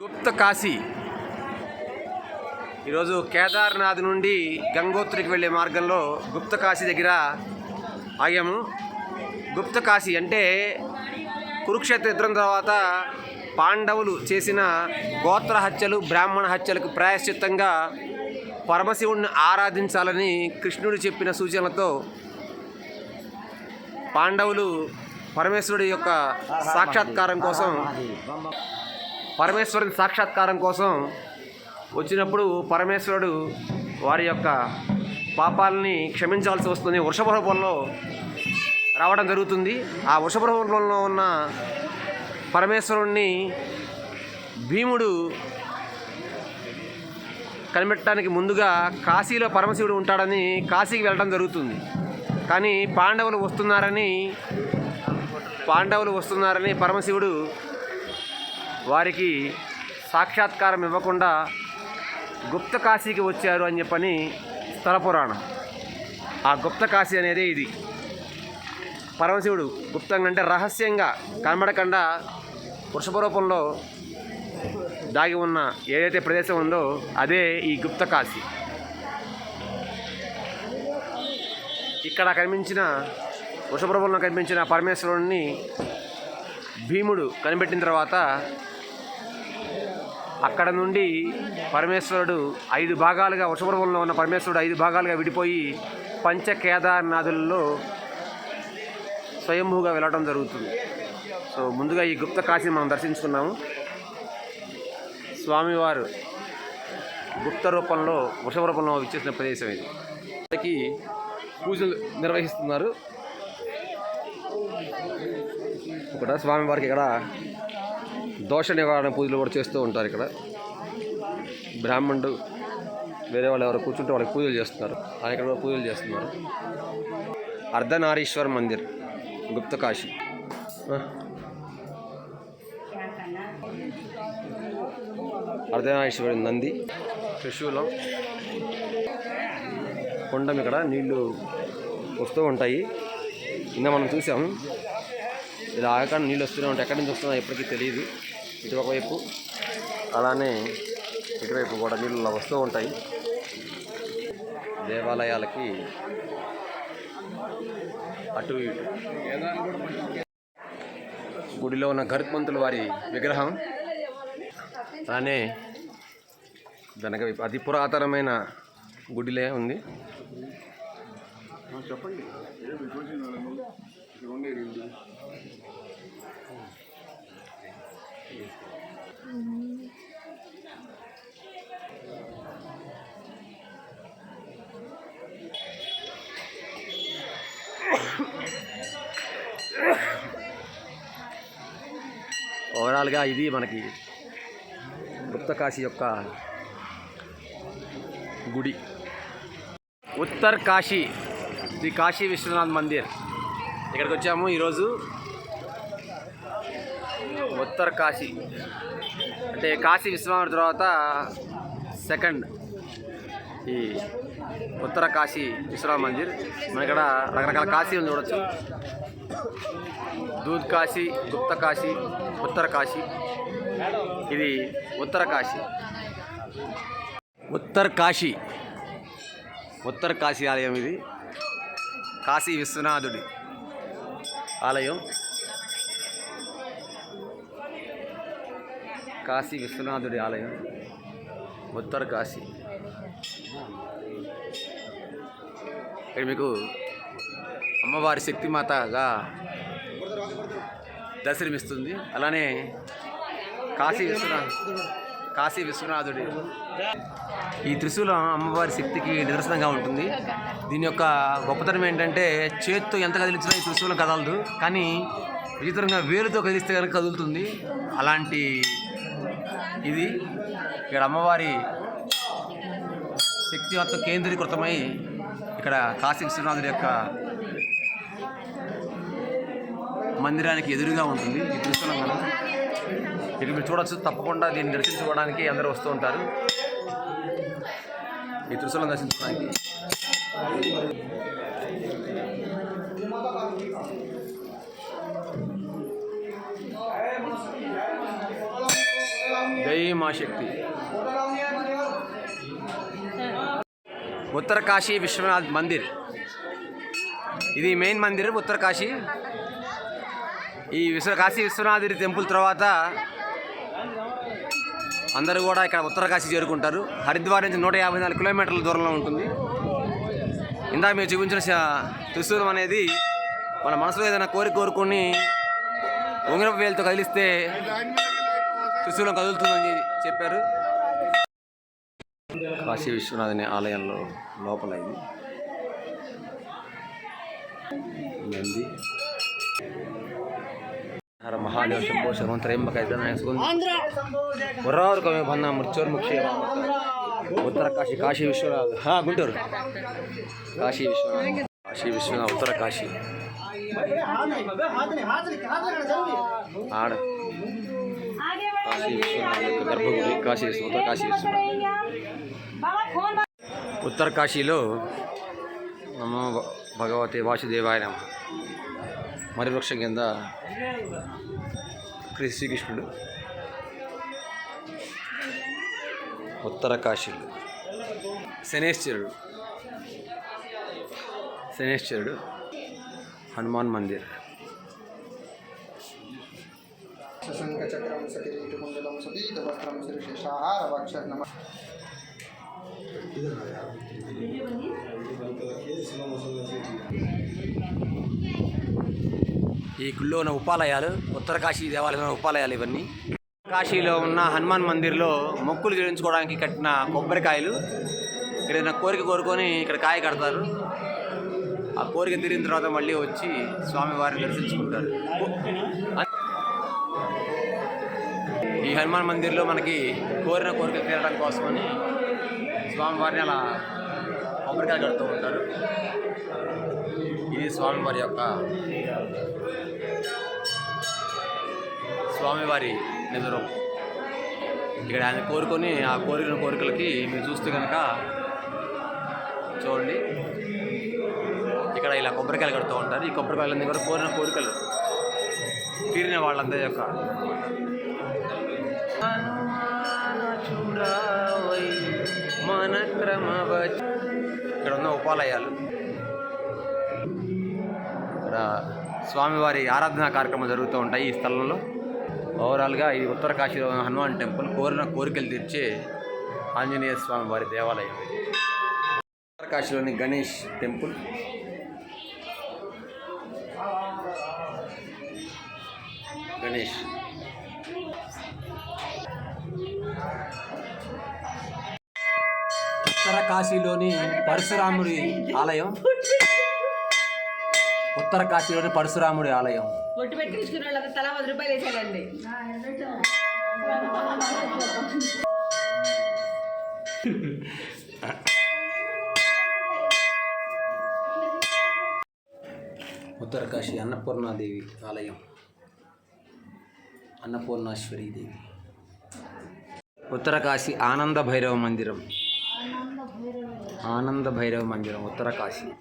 గుప్త కాశీ. ఈరోజు కేదార్నాథ్ నుండి గంగోత్రికి వెళ్ళే మార్గంలో గుప్త కాశీ దగ్గర ఆగాము. గుప్త కాశీ అంటే కురుక్షేత్ర యుద్ధం తర్వాత పాండవులు చేసిన గోత్ర హత్యలు బ్రాహ్మణ హత్యలకు ప్రాయశ్చిత్తంగా పరమశివుణ్ణి ఆరాధించాలని కృష్ణుడు చెప్పిన సూచనలతో పాండవులు పరమేశ్వరుడి యొక్క సాక్షాత్కారం కోసం పరమేశ్వరుని సాక్షాత్కారం కోసం వచ్చినప్పుడు పరమేశ్వరుడు వారి యొక్క పాపాలని క్షమించాల్సి వస్తుంది. వృషభ రూపంలో రావడం జరుగుతుంది. ఆ వృషభ రూపంలో ఉన్న పరమేశ్వరుణ్ణి భీముడు కనిపెట్టడానికి ముందుగా కాశీలో పరమశివుడు ఉంటాడని కాశీకి వెళ్ళడం జరుగుతుంది. కానీ పాండవులు వస్తున్నారని పాండవులు వస్తున్నారని పరమశివుడు వారికి సాక్షాత్కారం ఇవ్వకుండా గుప్త కాశీకి వచ్చారు అని చెప్పని స్థల పురాణం. ఆ గుప్త కాశీ అనేది ఇది. పరమశివుడు గుప్తంగా అంటే రహస్యంగా కనబడకుండా వృషభ రూపంలో దాగి ఉన్న ఏదైతే ప్రదేశం ఉందో అదే ఈ గుప్త కాశీ. ఇక్కడ కనిపించిన వృషభ రూపంలో కనిపించిన పరమేశ్వరుడిని భీముడు కనిపెట్టిన తర్వాత అక్కడ నుండి పరమేశ్వరుడు ఐదు భాగాలుగా వృషభరూపంలో ఉన్న పరమేశ్వరుడు ఐదు భాగాలుగా విడిపోయి పంచ కేదార్నాథులలో స్వయంభూగా వెళ్ళడం జరుగుతుంది. సో ముందుగా ఈ గుప్త కాశీని మనం దర్శించుకున్నాము. స్వామివారు గుప్త రూపంలో వృషభ రూపంలో ఇచ్చేసిన ప్రదేశం ఇది. ఇక్కడికి పూజలు నిర్వహిస్తున్నారు. ఇక్కడ స్వామివారికి ఇక్కడ దోష నివారణ పూజలు కూడా చేస్తూ ఉంటారు ఇక్కడ. బ్రాహ్మణుడు వేరే వాళ్ళు ఎవరు కూర్చుంటే వాళ్ళకి పూజలు చేస్తున్నారు. ఆయన ఇక్కడ పూజలు చేస్తున్నారు. అర్ధనారీశ్వర్ మందిర్ గుప్తకాశి అర్ధనారీశ్వరి నంది త్రిశూలం. కొండం ఇక్కడ నీళ్ళు వస్తూ ఉంటాయి. నిన్న మనం చూసాము ఇలా ఆగకుండా నీళ్ళు వస్తూనే ఉంటాయి. ఎక్కడి నుంచి వస్తుందో ఎప్పటికీ తెలియదు. ఇటు ఒకవైపు అలానే ఇటువైపు కూడా నీళ్ళు వస్తూ ఉంటాయి. దేవాలయాలకి అటు ఇటు. గుడిలో ఉన్న గరుత్మంతుల వారి విగ్రహం. అలానే వెనక వైపు అతి పురాతనమైన గుడిలే ఉంది. చెప్పండి. ఓవరాల్గా ఇది మనకి గుప్తకాశీ యొక్క గుడి. ఉత్తర్ కాశీ శ్రీ కాశీ విశ్వనాథ్ మందిర్. ఇక్కడికి వచ్చాము ఈరోజు. ఉత్తర్ కాశీ. అంటే కాశీ విశ్వనాథ్ తర్వాత సెకండ్ ఈ ఉత్తర కాశీ విశ్వనాథ్ మందిర్. మన ఇక్కడ రకరకాల కాశీ ఉంది చూడొచ్చు. దూద్ కాశీ గుప్త కాశీ ఉత్తర కాశీ. ఇది ఉత్తర కాశీ. ఉత్తర్ కాశీ. ఉత్తర కాశీ ఆలయం ఇది. కాశీ విశ్వనాథుడి ఆలయం. కాశీ విశ్వనాథుడి ఆలయం ఉత్తర కాశీ. ఇక్కడ మీకు అమ్మవారి శక్తిమాతగా దర్శనమిస్తుంది. అలానే కాశీ విశ్వనాథ్ కాశీ విశ్వనాథుడి. ఈ త్రిశూలం అమ్మవారి శక్తికి నిదర్శనంగా ఉంటుంది. దీని యొక్క గొప్పతనం ఏంటంటే చేత్తో ఎంత కదిలించినా ఈ త్రిశూలం కదలదు. కానీ విచిత్రంగా వేలుతో కదిలిస్తే కనుక కదులుతుంది. అలాంటి ఇది ఇక్కడ అమ్మవారి శక్తి మొత్తం కేంద్రీకృతమై ఇక్కడ కాశీ విశ్వనాథుడి యొక్క మందిరానికి ఎదురుగా ఉంటుంది. ఈ త్రిశూలం మనం ఇక్కడ మీరు చూడొచ్చు. తప్పకుండా దీన్ని దర్శించుకోవడానికి అందరూ వస్తూ ఉంటారు. ఈ త్రిశూలం దర్శించడానికి జై మహాశక్తి ఉత్తర కాశీ విశ్వనాథ్ మందిర్. ఇది మెయిన్ మందిర్ ఉత్తర కాశీ ఈ విశ్వ కాశీ విశ్వనాథుడి టెంపుల్ తర్వాత అందరూ కూడా ఇక్కడ ఉత్తరకాశీ చేరుకుంటారు. హరిద్వార్ నుంచి నూట యాభై నాలుగు కిలోమీటర్ల దూరంలో ఉంటుంది. ఇందాక మీరు చూపించిన త్రిశూలం అనేది మన మనసులో ఏదైనా కోరిక కోరుకొని ఉంగరపు వేలతో కదిలిస్తే త్రిశూలం కదులుతుందని చెప్పారు కాశీ విశ్వనాథుని ఆలయంలో లోపల ఇది నంది హర మహాదేవ శంభో త్రయంబక కవి ఉత్తర కాశీ కాశీ విశ్వనాథ్ హా, గుంటూరు కాశీ విశ్వనాథ్ కాశీ విశ్వనాథ్ ఉత్తర కాశీ ఆడ కాశీ విశ్వనాథ్ యొక్క గర్భగుడి కాశీ విశ్వ ఉత్తర కాశీ విశ్వనాథ్ ఉత్తర కాశీలో నమో భగవతి వాసుదేవాయ నమ. మరి కింద శ్రీకృష్ణుడు ఉత్తరకాశీలు శనేశ్వరుడు శనేశ్వరుడు హనుమాన్ మందిర్. సతీతవస్త్రం శిరశేషాహారవక్ష నమ ఈ గుళ్ళో ఉన్న ఉపాలయాలు ఉత్తరకాశీ దేవాలయంలో ఉపాలయాలు ఇవన్నీ. కాశీలో ఉన్న హనుమాన్ మందిర్లో మొక్కులు చెల్లించుకోవడానికి కట్టిన కొబ్బరికాయలు. ఇక్కడ ఏదైనా కోరిక కోరుకొని ఇక్కడ కాయ కడతారు. ఆ కోరిక తీరిన తర్వాత మళ్ళీ వచ్చి స్వామివారిని దర్శించుకుంటారు. ఈ హనుమాన్ మందిర్లో మనకి కోరిన కోరికలు తీరడం కోసమని స్వామివారిని అలా కొబ్బరికాయ కడుతూ ఉంటారు. ఇది స్వామివారి యొక్క స్వామివారి నిజరం ఇక్కడ ఆయన కోరుకొని ఆ కోరిన కోరికలకి మీరు చూస్తే కనుక చూడండి. ఇక్కడ ఇలా కొబ్బరికాయలు కడుతూ ఉంటారు. ఈ కొబ్బరికాయలన్నీ కూడా కోరిన కోరికలు తీరిన వాళ్ళందరి యొక్క ఇక్కడ ఉన్న ఉపాలయాలు. ఇక్కడ స్వామివారి ఆరాధనా కార్యక్రమాలు జరుగుతూ ఉంటాయి ఈ స్థలంలో. ఓవరాల్గా ఇది ఉత్తర కాశీలో ఉన్న హనుమాన్ టెంపుల్ కోరిన కోరికలు తీర్చే ఆంజనేయ స్వామి వారి దేవాలయం. ఉత్తర కాశీలోని గణేష్ టెంపుల్. గణేష్. ఉత్తర కాశీలోని పరశురాముడి ఆలయం. ఉత్తర కాశీలోని పరశురాముడి ఆలయం. ఒట్టు పెట్టి తీసుకున్న వాళ్ళకి తలా పది రూపాయలు వేసేయాలండి. ఉత్తర కాశీ అన్నపూర్ణాదేవి ఆలయం. అన్నపూర్ణేశ్వరి దేవి ఉత్తర కాశీ ఆనంద భైరవ మందిరం. ఆనంద భైరవ మందిరం ఉత్తరకాశీ.